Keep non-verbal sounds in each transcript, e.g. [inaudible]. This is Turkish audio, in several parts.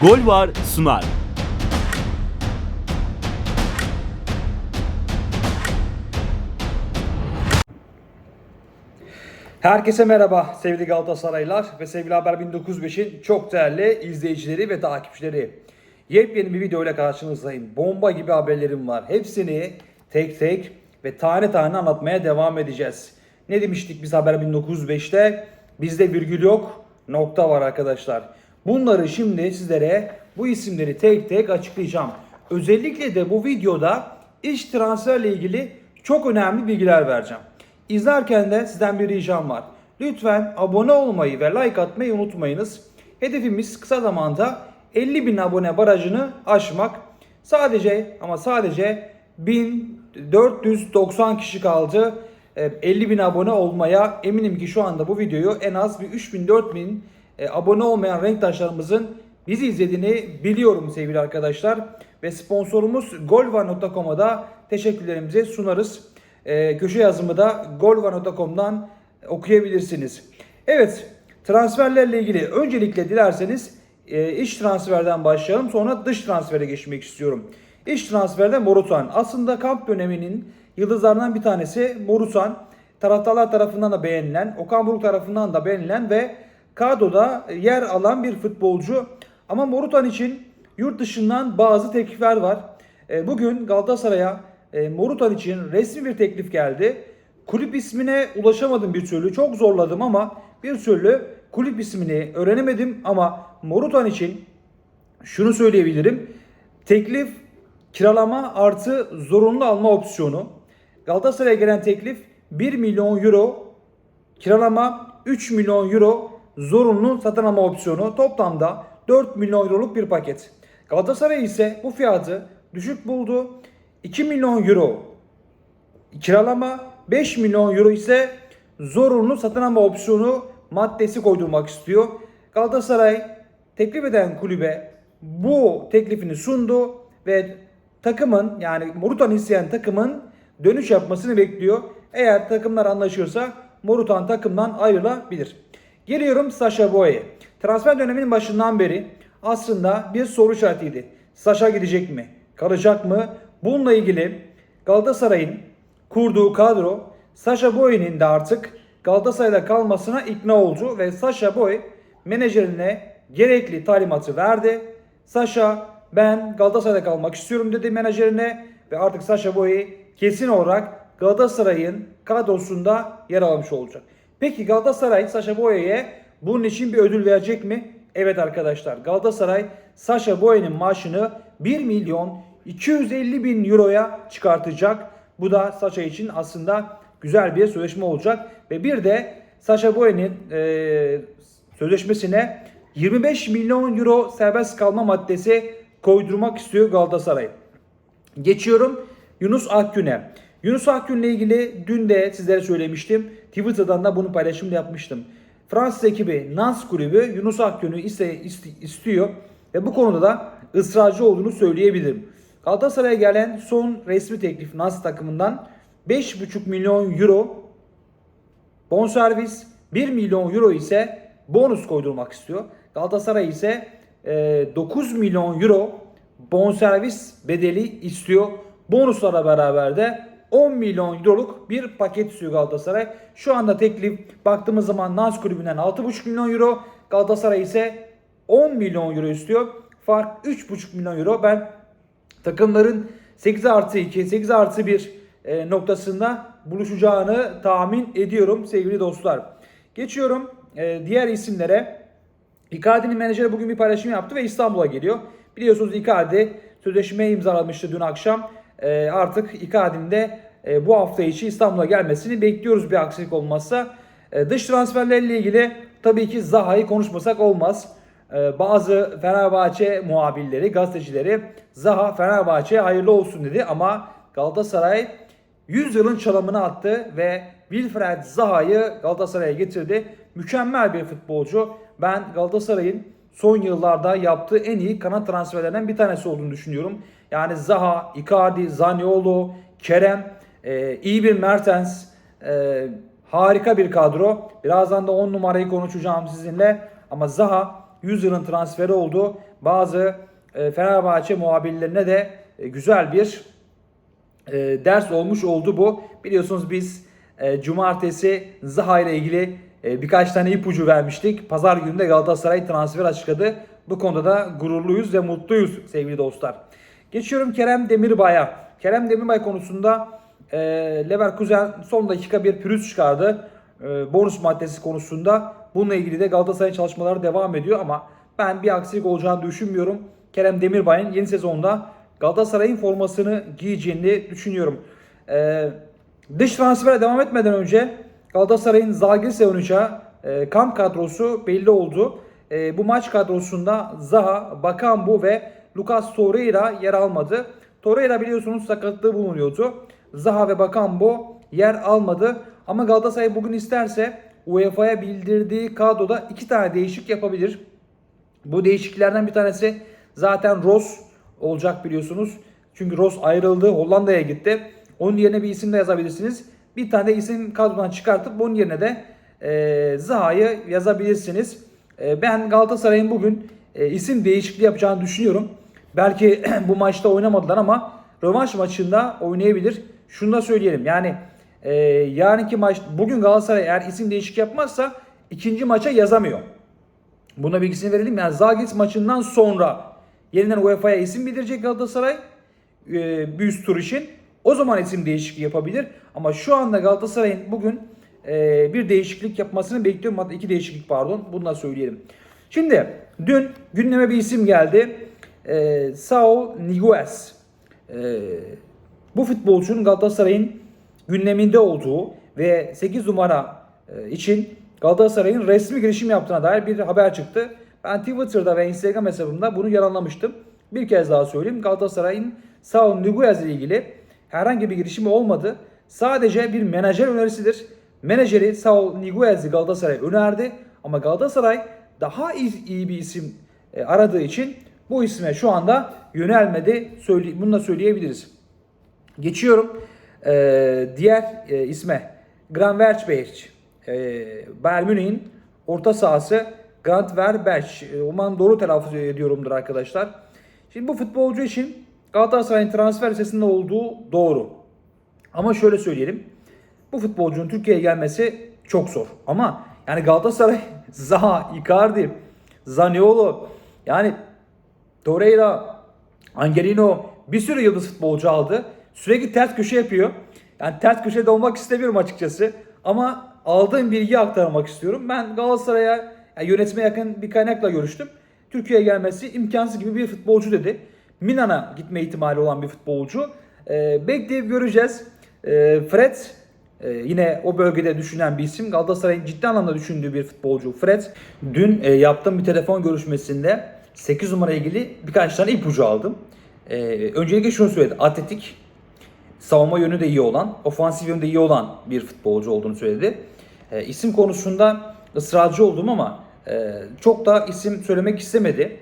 Gol var sunar. Herkese merhaba sevgili Galatasaraylar ve sevgili Haber 1905'in çok değerli izleyicileri ve takipçileri. Yepyeni bir video ile karşınızdayım. Bomba gibi haberlerim var. Hepsini tek tek ve tane tane anlatmaya devam edeceğiz. Ne demiştik biz Haber 1905'te? Bizde virgül yok, nokta var arkadaşlar. Bunları şimdi sizlere bu isimleri tek tek açıklayacağım. Özellikle de bu videoda iş transferle ilgili çok önemli bilgiler vereceğim. İzlerken de sizden bir ricam var. Lütfen abone olmayı ve like atmayı unutmayınız. Hedefimiz kısa zamanda 50 bin abone barajını aşmak. Sadece ama sadece 1490 kişi kaldı. Ee, 50 bin abone olmaya eminim ki şu anda bu videoyu en az bir 3000-4000 e, abone olmayan renktaşlarımızın bizi izlediğini biliyorum sevgili arkadaşlar. Ve sponsorumuz golva.com'a da teşekkürlerimizi sunarız. Ee, köşe yazımı da golva.com'dan okuyabilirsiniz. Evet transferlerle ilgili öncelikle dilerseniz e, iç transferden başlayalım sonra dış transfere geçmek istiyorum. İç transferde Morutan. Aslında kamp döneminin yıldızlarından bir tanesi Morutan. Taraftarlar tarafından da beğenilen, Okan Buruk tarafından da beğenilen ve kadroda yer alan bir futbolcu. Ama Morutan için yurt dışından bazı teklifler var. E, Bugün Galatasaray'a e, Morutan için resmi bir teklif geldi. Kulüp ismine ulaşamadım bir türlü. Çok zorladım ama bir türlü kulüp ismini öğrenemedim ama Morutan için şunu söyleyebilirim. Teklif kiralama artı zorunlu alma opsiyonu. Galatasaray'a gelen teklif 1 milyon euro kiralama 3 milyon euro zorunlu satın alma opsiyonu toplamda 4 milyon euroluk bir paket. Galatasaray ise bu fiyatı düşük buldu. 2 milyon euro kiralama 5 milyon euro ise zorunlu satın alma opsiyonu maddesi koydurmak istiyor. Galatasaray teklif eden kulübe bu teklifini sundu ve takımın yani Morutan isteyen takımın dönüş yapmasını bekliyor. Eğer takımlar anlaşırsa Morutan takımdan ayrılabilir. Geliyorum Sasha Boye. Transfer döneminin başından beri aslında bir soru işaretiydi. Sasha gidecek mi? Kalacak mı? Bununla ilgili Galatasaray'ın kurduğu kadro Sasha Boye'nin de artık Galatasaray'da kalmasına ikna oldu ve Sasha Boye menajerine gerekli talimatı verdi. Sasha ben Galatasaray'da kalmak istiyorum dedi menajerine ve artık Sasha Boye kesin olarak Galatasaray'ın kadrosunda yer almış olacak. Peki Galatasaray Sasha Boye'ye bunun için bir ödül verecek mi? Evet arkadaşlar Galatasaray Sasha Boye'nin maaşını 1 milyon 250 bin euroya çıkartacak. Bu da Sasha için aslında güzel bir sözleşme olacak. Ve bir de Sasha Boye'nin e, sözleşmesine 25 milyon euro serbest kalma maddesi koydurmak istiyor Galatasaray. Geçiyorum Yunus Akgün'e. Yunus Akgün'le ilgili dün de sizlere söylemiştim. Twitter'dan da bunu paylaşım da yapmıştım. Fransız ekibi Nans kulübü Yunus Akgün'ü iste, iste- istiyor ve bu konuda da ısrarcı olduğunu söyleyebilirim. Galatasaray'a gelen son resmi teklif Nans takımından 5,5 milyon euro bonservis 1 milyon euro ise bonus koydurmak istiyor. Galatasaray ise e, 9 milyon euro bonservis bedeli istiyor. Bonuslara beraber de 10 milyon euroluk bir paket istiyor Galatasaray. Şu anda teklif baktığımız zaman Nans kulübünden 6,5 milyon euro. Galatasaray ise 10 milyon euro istiyor. Fark 3,5 milyon euro. Ben takımların 8 artı 2, 8 artı 1 e, noktasında buluşacağını tahmin ediyorum sevgili dostlar. Geçiyorum e, diğer isimlere. Icardi'nin menajeri bugün bir paylaşım yaptı ve İstanbul'a geliyor. Biliyorsunuz Icardi sözleşme imzalamıştı dün akşam. E, artık Icardi'nin e, bu hafta içi İstanbul'a gelmesini bekliyoruz bir aksilik olmazsa. E, dış transferlerle ilgili tabii ki Zaha'yı konuşmasak olmaz. E, bazı Fenerbahçe muhabirleri, gazetecileri Zaha Fenerbahçe'ye hayırlı olsun dedi ama Galatasaray 100 yılın çalımını attı ve Wilfred Zaha'yı Galatasaray'a getirdi. Mükemmel bir futbolcu. Ben Galatasaray'ın son yıllarda yaptığı en iyi kanat transferlerinden bir tanesi olduğunu düşünüyorum. Yani Zaha, Icardi, Zaniolo, Kerem, e, iyi bir Mertens, e, harika bir kadro. Birazdan da 10 numarayı konuşacağım sizinle. Ama Zaha 100 yılın transferi oldu. bazı e, Fenerbahçe muhabirlerine de e, güzel bir e, ders olmuş oldu bu. Biliyorsunuz biz e, cumartesi Zaha ile ilgili birkaç tane ipucu vermiştik. Pazar günü de Galatasaray transfer açıkladı. Bu konuda da gururluyuz ve mutluyuz sevgili dostlar. Geçiyorum Kerem Demirbay'a. Kerem Demirbay konusunda e, Leverkusen son dakika bir pürüz çıkardı. E, bonus maddesi konusunda. Bununla ilgili de Galatasaray çalışmaları devam ediyor ama ben bir aksilik olacağını düşünmüyorum. Kerem Demirbay'ın yeni sezonda Galatasaray'ın formasını giyeceğini düşünüyorum. Ee, dış transfere devam etmeden önce Galatasaray'ın Zalgiris'e oynayacağı e, kamp kadrosu belli oldu. E, bu maç kadrosunda Zaha, Bakambu ve Lucas Torreira yer almadı. Torreira biliyorsunuz sakatlığı bulunuyordu. Zaha ve Bakambu yer almadı. Ama Galatasaray bugün isterse UEFA'ya bildirdiği kadroda iki tane değişik yapabilir. Bu değişikliklerden bir tanesi zaten Ross olacak biliyorsunuz. Çünkü Ross ayrıldı, Hollanda'ya gitti. Onun yerine bir isim de yazabilirsiniz. Bir tane de isim kadrodan çıkartıp bunun yerine de e, Zaha'yı yazabilirsiniz. E, ben Galatasaray'ın bugün e, isim değişikliği yapacağını düşünüyorum. Belki [clears throat] bu maçta oynamadılar ama rövanş maçında oynayabilir. Şunu da söyleyelim. Yani e, yarınki maç bugün Galatasaray eğer isim değişik yapmazsa ikinci maça yazamıyor. Buna bilgisini verelim. Yani Zagiris maçından sonra yeniden UEFA'ya isim bildirecek Galatasaray e, bir üst tur için. O zaman isim değişikliği yapabilir. Ama şu anda Galatasaray'ın bugün e, bir değişiklik yapmasını bekliyorum. Hatta iki değişiklik pardon. Bunu da söyleyelim. Şimdi dün gündeme bir isim geldi. E, Saul Niguez. E, bu futbolcunun Galatasaray'ın gündeminde olduğu ve 8 numara e, için Galatasaray'ın resmi girişim yaptığına dair bir haber çıktı. Ben Twitter'da ve Instagram hesabımda bunu yalanlamıştım. Bir kez daha söyleyeyim. Galatasaray'ın Saul Niguez ile ilgili herhangi bir girişimi olmadı. Sadece bir menajer önerisidir. Menajeri Saul Niguez'i Galatasaray önerdi. Ama Galatasaray daha iyi, bir isim e, aradığı için bu isme şu anda yönelmedi. Bunu da söyleyebiliriz. Geçiyorum e, diğer e, isme. Gravenberch. E, Bayern Münih'in orta sahası Grant Verberch. E, umarım doğru telaffuz ediyorumdur arkadaşlar. Şimdi bu futbolcu için Galatasaray'ın transfer listesinde olduğu doğru. Ama şöyle söyleyelim. Bu futbolcunun Türkiye'ye gelmesi çok zor. Ama yani Galatasaray [laughs] Zaha, Icardi, Zaniolo yani Torreira, Angelino bir sürü yıldız futbolcu aldı. Sürekli ters köşe yapıyor. Yani ters köşede olmak istemiyorum açıkçası. Ama aldığım bilgiyi aktarmak istiyorum. Ben Galatasaray'a yani yönetime yakın bir kaynakla görüştüm. Türkiye'ye gelmesi imkansız gibi bir futbolcu dedi. Milan'a gitme ihtimali olan bir futbolcu. Ee, bekleyip göreceğiz. Ee, Fred e, yine o bölgede düşünen bir isim. Galatasaray'ın ciddi anlamda düşündüğü bir futbolcu Fred. Dün e, yaptığım bir telefon görüşmesinde 8 numara ilgili birkaç tane ipucu aldım. Ee, öncelikle şunu söyledi. Atletik, savunma yönü de iyi olan, ofansif yönü de iyi olan bir futbolcu olduğunu söyledi. E, isim konusunda ısrarcı oldum ama e, çok da isim söylemek istemedi.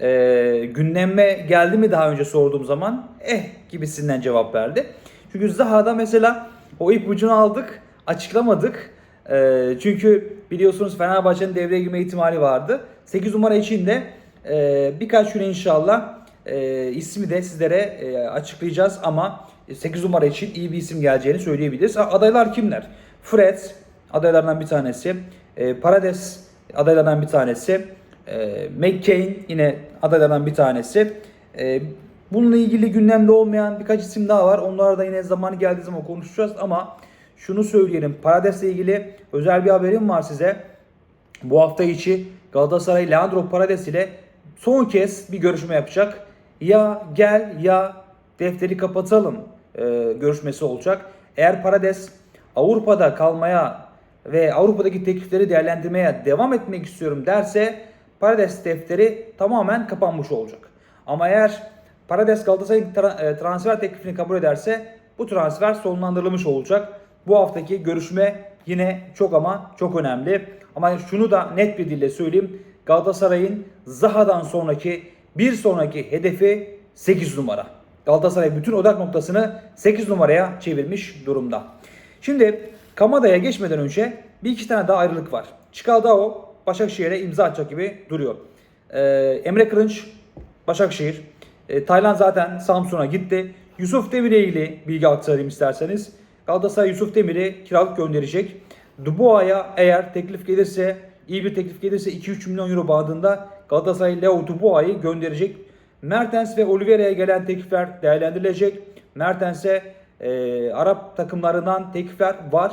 E, gündeme geldi mi daha önce sorduğum zaman eh gibisinden cevap verdi. Çünkü Zaha'da mesela o ipucunu aldık, açıklamadık. E, çünkü biliyorsunuz Fenerbahçe'nin devreye girme ihtimali vardı. 8 numara için de e, birkaç gün inşallah e, ismi de sizlere e, açıklayacağız ama 8 numara için iyi bir isim geleceğini söyleyebiliriz. Adaylar kimler? Fred adaylardan bir tanesi. E, Parades adaylardan bir tanesi. E, McCain yine adaylardan bir tanesi. E, bununla ilgili gündemde olmayan birkaç isim daha var. Onlara da yine zamanı geldiği zaman konuşacağız ama şunu söyleyelim. Parades'le ilgili özel bir haberim var size. Bu hafta içi Galatasaray Leandro Paredes ile son kez bir görüşme yapacak. Ya gel ya defteri kapatalım e, görüşmesi olacak. Eğer Parades Avrupa'da kalmaya ve Avrupa'daki teklifleri değerlendirmeye devam etmek istiyorum derse Parades defteri tamamen kapanmış olacak. Ama eğer Parades Galatasaray'ın tra- e, transfer teklifini kabul ederse bu transfer sonlandırılmış olacak. Bu haftaki görüşme yine çok ama çok önemli. Ama şunu da net bir dille söyleyeyim. Galatasaray'ın Zaha'dan sonraki bir sonraki hedefi 8 numara. Galatasaray bütün odak noktasını 8 numaraya çevirmiş durumda. Şimdi Kamada'ya geçmeden önce bir iki tane daha ayrılık var. Çikaldao Başakşehir'e imza atacak gibi duruyor. Ee, Emre Kılınç Başakşehir. E, Taylan zaten Samsun'a gitti. Yusuf Demir'e ilgili bilgi aktarayım isterseniz. Galatasaray Yusuf Demir'i kiralık gönderecek. Dubois'a eğer teklif gelirse, iyi bir teklif gelirse 2-3 milyon euro bandında Galatasaray Leo Dubois'ı gönderecek. Mertens ve Oliveira'ya gelen teklifler değerlendirilecek. Mertens'e e, Arap takımlarından teklifler var.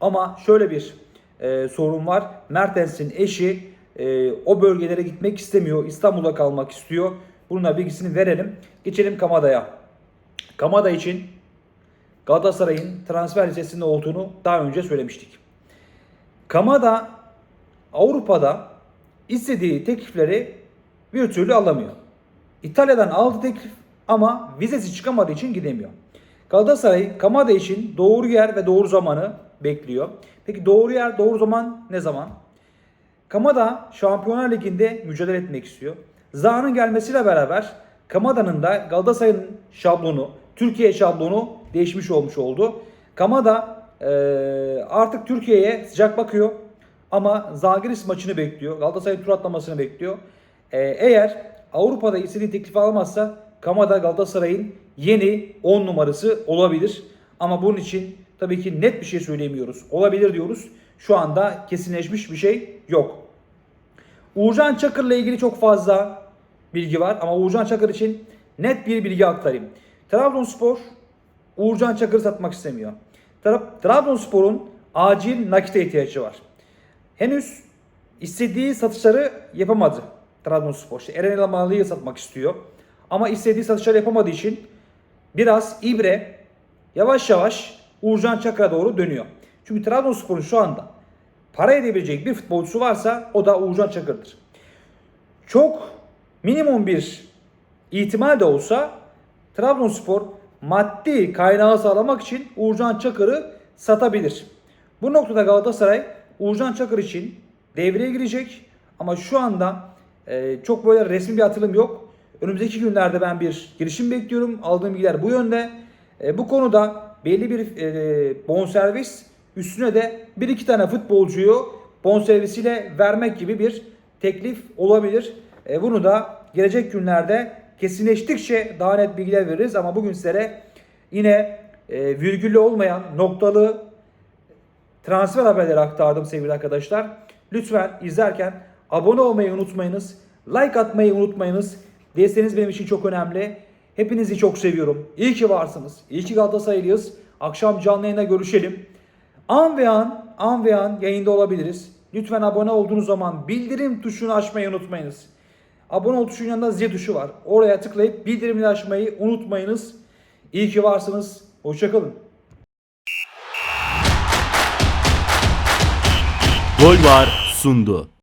Ama şöyle bir e, sorun var. Mertens'in eşi e, o bölgelere gitmek istemiyor. İstanbul'da kalmak istiyor. Bununla bilgisini verelim. Geçelim Kamada'ya. Kamada için Galatasaray'ın transfer listesinde olduğunu daha önce söylemiştik. Kamada Avrupa'da istediği teklifleri bir türlü alamıyor. İtalya'dan aldı teklif ama vizesi çıkamadığı için gidemiyor. Galatasaray Kamada için doğru yer ve doğru zamanı bekliyor. Peki doğru yer, doğru zaman ne zaman? Kamada Şampiyonlar Ligi'nde mücadele etmek istiyor. Zaha'nın gelmesiyle beraber Kamada'nın da Galatasaray'ın şablonu, Türkiye şablonu değişmiş olmuş oldu. Kamada eee, artık Türkiye'ye sıcak bakıyor ama Zalgiris maçını bekliyor. Galatasaray'ın tur atlamasını bekliyor. Eee, eğer Avrupa'da istediği teklifi alamazsa Kamada Galatasaray'ın yeni 10 numarası olabilir. Ama bunun için tabii ki net bir şey söyleyemiyoruz. Olabilir diyoruz. Şu anda kesinleşmiş bir şey yok. Uğurcan Çakır'la ilgili çok fazla bilgi var ama Uğurcan Çakır için net bir bilgi aktarayım. Trabzonspor Uğurcan Çakır'ı satmak istemiyor. Tra- Trabzonspor'un acil nakite ihtiyacı var. Henüz istediği satışları yapamadı Trabzonspor. İşte Eren Elmalı'yı satmak istiyor. Ama istediği satışları yapamadığı için biraz İbre yavaş yavaş Uğurcan Çakır'a doğru dönüyor. Çünkü Trabzonspor'un şu anda para edebilecek bir futbolcusu varsa o da Uğurcan Çakır'dır. Çok minimum bir ihtimal de olsa Trabzonspor maddi kaynağı sağlamak için Uğurcan Çakır'ı satabilir. Bu noktada Galatasaray Uğurcan Çakır için devreye girecek ama şu anda e, çok böyle resmi bir atılım yok. Önümüzdeki günlerde ben bir girişim bekliyorum. Aldığım bilgiler bu yönde. E, bu konuda belli bir e, bonservis üstüne de bir iki tane futbolcuyu bonservisiyle vermek gibi bir teklif olabilir. E, bunu da gelecek günlerde kesinleştikçe daha net bilgiler veririz ama bugün sizlere yine e, virgüllü olmayan noktalı transfer haberleri aktardım sevgili arkadaşlar. Lütfen izlerken abone olmayı unutmayınız. Like atmayı unutmayınız. Desteğiniz benim için çok önemli. Hepinizi çok seviyorum. İyi ki varsınız. İyi ki Galatasaraylıyız. Akşam canlı yayında görüşelim. An ve an, an ve an yayında olabiliriz. Lütfen abone olduğunuz zaman bildirim tuşunu açmayı unutmayınız. Abone ol tuşunun yanında zil tuşu var. Oraya tıklayıp bildirimleri açmayı unutmayınız. İyi ki varsınız. Hoşçakalın. Gol var sundu.